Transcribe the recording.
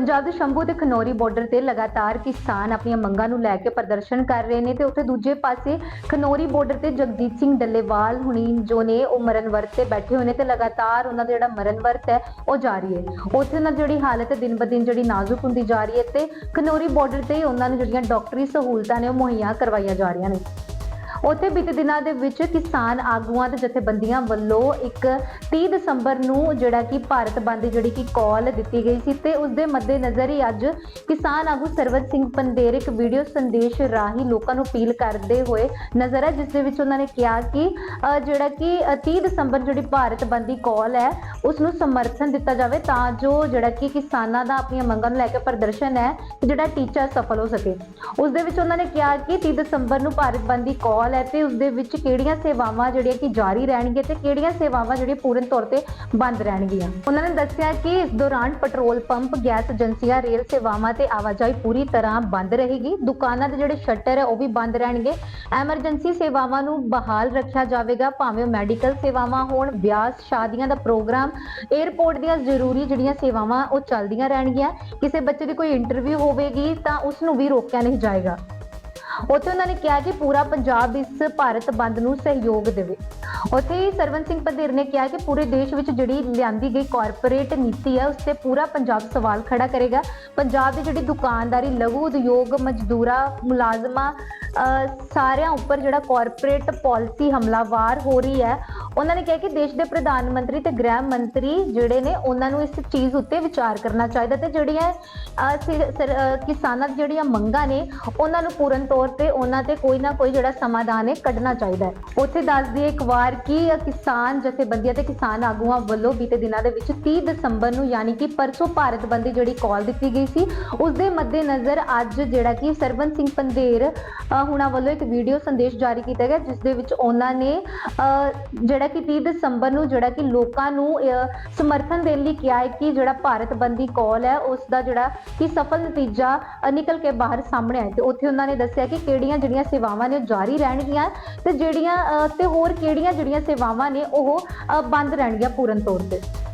ਪੰਜਾਬ ਦੇ ਸ਼ੰਭੂ ਤੇ ਖਨੌਰੀ ਬਾਰਡਰ ਤੇ ਲਗਾਤਾਰ ਕਿਸਾਨ ਆਪਣੀਆਂ ਮੰਗਾਂ ਨੂੰ ਲੈ ਕੇ ਪ੍ਰਦਰਸ਼ਨ ਕਰ ਰਹੇ ਨੇ ਤੇ ਉੱਥੇ ਦੂਜੇ ਪਾਸੇ ਖਨੌਰੀ ਬਾਰਡਰ ਤੇ ਜਗਜੀਤ ਸਿੰਘ ਡੱਲੇਵਾਲ ਹੁਣੀ ਜੋ ਨੇ ਉਹ ਮਰਨ ਵਰਤ ਤੇ ਬੈਠੇ ਹੋਏ ਨੇ ਤੇ ਲਗਾਤਾਰ ਉਹਨਾਂ ਦਾ ਜਿਹੜਾ ਮਰਨ ਵਰਤ ਹੈ, ਉਹ ਜਾਰੀ ਹੈ। ਉੱਥੇ ਉਹਨਾਂ ਦੀ ਜਿਹੜੀ ਹਾਲਤ ਹੈ, ਦਿਨ ਬ ਦਿਨ ਜਿਹੜੀ ਨਾਜ਼ੁਕ ਹੁੰਦੀ ਜਾ ਰਹੀ ਹੈ ਤੇ ਖਨੌਰੀ ਬਾਰਡਰ ਤੇ ਉਹਨਾਂ ਨੂੰ ਜਿਹੜੀਆਂ ਡਾਕਟਰੀ ਸਹੂਲਤਾਂ ਨੇ ਉਹ ਮੁਹੱਈਆ ਕਰਵਾਈਆਂ ਜਾ ਰਹੀਆਂ ਨੇ। ਉੱਥੇ ਬੀਤੇ ਦਿਨਾਂ ਦੇ ਵਿੱਚ ਕਿਸਾਨ ਆਗੂਆਂ ਤੇ ਜਥੇਬੰਦੀਆਂ ਵੱਲੋਂ ਇੱਕ 30 ਦਸੰਬਰ ਨੂੰ ਜਿਹੜਾ ਕਿ ਭਾਰਤ ਬੰਦ ਦੀ ਜਿਹੜੀ ਕਿ ਕਾਲ ਦਿੱਤੀ ਗਈ ਸੀ ਤੇ ਉਸ ਦੇ ਮੱਦੇਨਜ਼ਰ ਹੀ ਅੱਜ ਕਿਸਾਨ ਆਗੂ ਸਰਵਤ ਸਿੰਘ ਪੰਦੇਰ ਇੱਕ ਵੀਡੀਓ ਸੰਦੇਸ਼ ਰਾਹੀਂ ਲੋਕਾਂ ਨੂੰ ਅਪੀਲ ਕਰਦੇ ਹੋਏ ਨਜ਼ਰ ਹੈ ਜਿਸ ਦੇ ਵਿੱਚ ਉਹਨਾਂ ਨੇ ਕਿਹਾ ਕਿ ਜਿਹੜਾ ਕਿ ਅ, 30 ਦਸੰਬਰ ਜਿਹੜੀ ਭਾਰਤ ਬੰਦ ਦੀ ਕਾਲ ਹੈ ਉਸ ਨੂੰ ਸਮਰਥਨ ਦਿੱਤਾ ਜਾਵੇ ਤਾਂ ਜੋ ਜਿਹੜਾ ਕਿ ਕਿਸਾਨਾਂ ਦਾ ਆਪਣੀਆਂ ਮੰਗਾਂ ਨੂੰ ਲੈ ਕੇ ਪ੍ਰਦਰਸ਼ਨ ਹੈ ਕਿ ਜਿਹੜਾ ਟੀਚਾ ਸਫਲ ਹੋ ਸਕੇ। ਉਸ ਦੇ ਵਿੱਚ ਉਹਨਾਂ ਨੇ ਕਿਹਾ ਕਿ 30 ਦਸੰਬਰ ਨੂੰ ਭਾਰਤ ਬੰਦ ਦੀ ਕਾਲ ਹੈ ਤੇ ਉਸ ਦੇ ਵਿੱਚ ਕਿਹੜੀਆਂ ਸੇਵਾਵਾਂ ਜਿਹੜੀਆਂ ਕਿ ਜਾਰੀ ਰਹਿਣਗੀਆਂ ਤੇ ਕਿਹੜੀਆਂ ਸੇਵਾਵਾਂ ਜਿਹੜੀਆਂ ਪੂਰਨ ਤੌਰ ਤੇ ਬੰਦ ਰਹਿਣਗੀਆਂ? ਉਹਨਾਂ ਨੇ ਦੱਸਿਆ ਕਿ ਇਸ ਦੌਰਾਨ ਪੈਟਰੋਲ ਪੰਪ, ਗੈਸ ਏਜੰਸੀਆਂ, ਰੇਲ ਸੇਵਾਵਾਂ ਤੇ ਆਵਾਜਾਈ ਪੂਰੀ ਤਰ੍ਹਾਂ ਬੰਦ ਰਹੇਗੀ। ਦੁਕਾਨਾਂ ਦੇ ਜਿਹੜੇ ਸ਼ਟਰ ਹੈ, ਉਹ ਵੀ ਬੰਦ ਰਹਿਣਗੇ। ਐਮਰਜੈਂਸੀ ਸੇਵਾਵਾਂ ਨੂੰ ਬਹਾਲ ਰੱਖਿਆ ਜਾਵੇਗਾ, ਭਾਵੇਂ ਮੈਡੀਕਲ ਸੇਵਾਵਾਂ ਹੋਣ ਵਿਆਹ ਸ਼ਾਦੀਆਂ ਦਾ ਪ੍ਰੋਗਰਾਮ 에ਅਰਪੋਰਟ ਦੀਆਂ ਜ਼ਰੂਰੀ ਜਿਹੜੀਆਂ ਸੇਵਾਵਾਂ, ਉਹ ਚੱਲਦੀਆਂ ਰਹਿਣਗੀਆਂ। ਕਿਸੇ ਬੱਚੇ ਦੀ ਕੋਈ ਇੰਟਰਵਿਊ ਹੋਵੇਗੀ ਤਾਂ ਉਸ ਨੂੰ ਵੀ ਰੋਕਿਆ ਨਹੀਂ ਜਾਏਗਾ। ਉੱਥੇ ਉਹਨਾਂ ਨੇ ਕਿਹਾ ਕਿ ਪੂਰਾ ਪੰਜਾਬ ਇਸ ਭਾਰਤ ਬੰਦ ਨੂੰ ਸਹਿਯੋਗ ਦੇਵੇ। ਉੱਥੇ ਹੀ ਸਰਵਨ ਸਿੰਘ ਪੰਧੇਰ ਨੇ ਕਿਹਾ ਕਿ ਪੂਰੇ ਦੇਸ਼ ਵਿੱਚ ਜਿਹੜੀ ਲਿਆਂਦੀ ਗਈ ਕਾਰਪੋਰੇਟ ਨੀਤੀ ਹੈ ਉਸ ਤੇ ਪੂਰਾ ਪੰਜਾਬ ਸਵਾਲ ਖੜਾ ਕਰੇਗਾ। ਪੰਜਾਬ ਦੀ ਜਿਹੜੀ ਦੁਕਾਨਦਾਰੀ ਲਘੂ ਉਦਯੋਗ ਮਜ਼ਦੂਰਾਂ ਮੁਲਾਜ਼ਮਾਂ ਅਹ, ਸਾਰਿਆਂ ਉੱਪਰ ਜਿਹੜਾ ਕਾਰਪੋਰੇਟ ਪਾਲਿਸੀ ਹਮਲਾਵਾਰ ਹੋ ਰਹੀ ਹੈ ਉਹਨਾਂ ਨੇ ਕਿਹਾ ਕਿ ਦੇਸ਼ ਦੇ ਪ੍ਰਧਾਨ ਮੰਤਰੀ ਤੇ ਗ੍ਰਹਿ ਮੰਤਰੀ ਜਿਹੜੇ ਨੇ ਉਹਨਾਂ ਨੂੰ ਇਸ ਚੀਜ਼ ਉੱਤੇ ਵਿਚਾਰ ਕਰਨਾ ਚਾਹੀਦਾ ਤੇ ਜਿਹੜੀਆਂ ਸਿਰ- ਸਿਰ- ਕਿਸਾਨਾਂ ਦੀ ਜਿਹੜੀਆਂ ਮੰਗਾਂ ਨੇ ਉਹਨਾਂ ਨੂੰ ਪੂਰਨ ਤੌਰ ਤੇ ਉਹਨਾਂ ਤੇ ਕੋਈ ਨਾ ਕੋਈ ਜਿਹੜਾ ਸਮਾਧਾਨ ਹੈ ਕੱਢਣਾ ਚਾਹੀਦਾ ਹੈ। ਉੱਥੇ ਦੱਸ ਦਈਏ ਇੱਕ ਵਾਰ ਕਿ ਕਿਸਾਨ ਜਥੇਬੰਦੀਆਂ ਤੇ ਕਿਸਾਨ ਆਗੂਆਂ ਵੱਲੋਂ ਬੀਤੇ ਦਿਨਾਂ ਦੇ ਵਿੱਚ 30 ਦਸੰਬਰ ਨੂੰ ਯਾਨੀ ਕਿ ਪਰਸੋਂ ਭਾਰਤ ਬੰਦ ਦੀ ਜਿਹੜੀ ਕਾਲ ਦਿੱਤੀ ਗਈ ਸੀ ਉਸ ਦੇ ਮੱਦੇਨਜ਼ਰ ਅੱਜ ਜਿਹੜਾ ਕਿ ਸਰਵਨ ਸਿੰਘ ਪੰਦੇਰ ਹੁਣਾਂ ਵੱਲੋਂ ਇੱਕ ਵੀਡੀਓ ਸੰਦੇਸ਼ ਜਾਰੀ ਕੀਤਾ ਗਿਆ ਜਿਸ ਦੇ ਵਿੱਚ ਉਹਨਾਂ ਨੇ ਅਹ, ਜਿਹੜਾ ਕਿ 30 ਦਸੰਬਰ ਨੂੰ ਜਿਹੜਾ ਕਿ ਲੋਕਾਂ ਨੂੰ ਸਮਰਥਨ ਦੇਣ ਲਈ ਕਿਹਾ ਹੈ ਕਿ ਜਿਹੜਾ ਭਾਰਤ ਬੰਦੀ ਦੀ ਕਾਲ ਹੈ ਉਸ ਦਾ ਜਿਹੜਾ ਕਿ ਸਫਲ ਨਤੀਜਾ ਨਿਕਲ ਕੇ ਬਾਹਰ ਸਾਹਮਣੇ ਆਇਆ ਤੇ ਉੱਥੇ ਉਹਨਾਂ ਨੇ ਦੱਸਿਆ ਕਿ ਕਿਹੜੀਆਂ ਜਿਹੜੀਆਂ ਸੇਵਾਵਾਂ ਨੇ ਉਹ ਜਾਰੀ ਰਹਿਣਗੀਆਂ ਤੇ ਜਿਹੜੀਆਂ ਤੇ ਹੋਰ ਕਿਹੜੀਆਂ ਜਿਹੜੀਆਂ ਸੇਵਾਵਾਂ ਨੇ ਉਹ ਬੰਦ ਰਹਿਣਗੀਆਂ ਪੂਰਨ ਤੌਰ ਤੇ।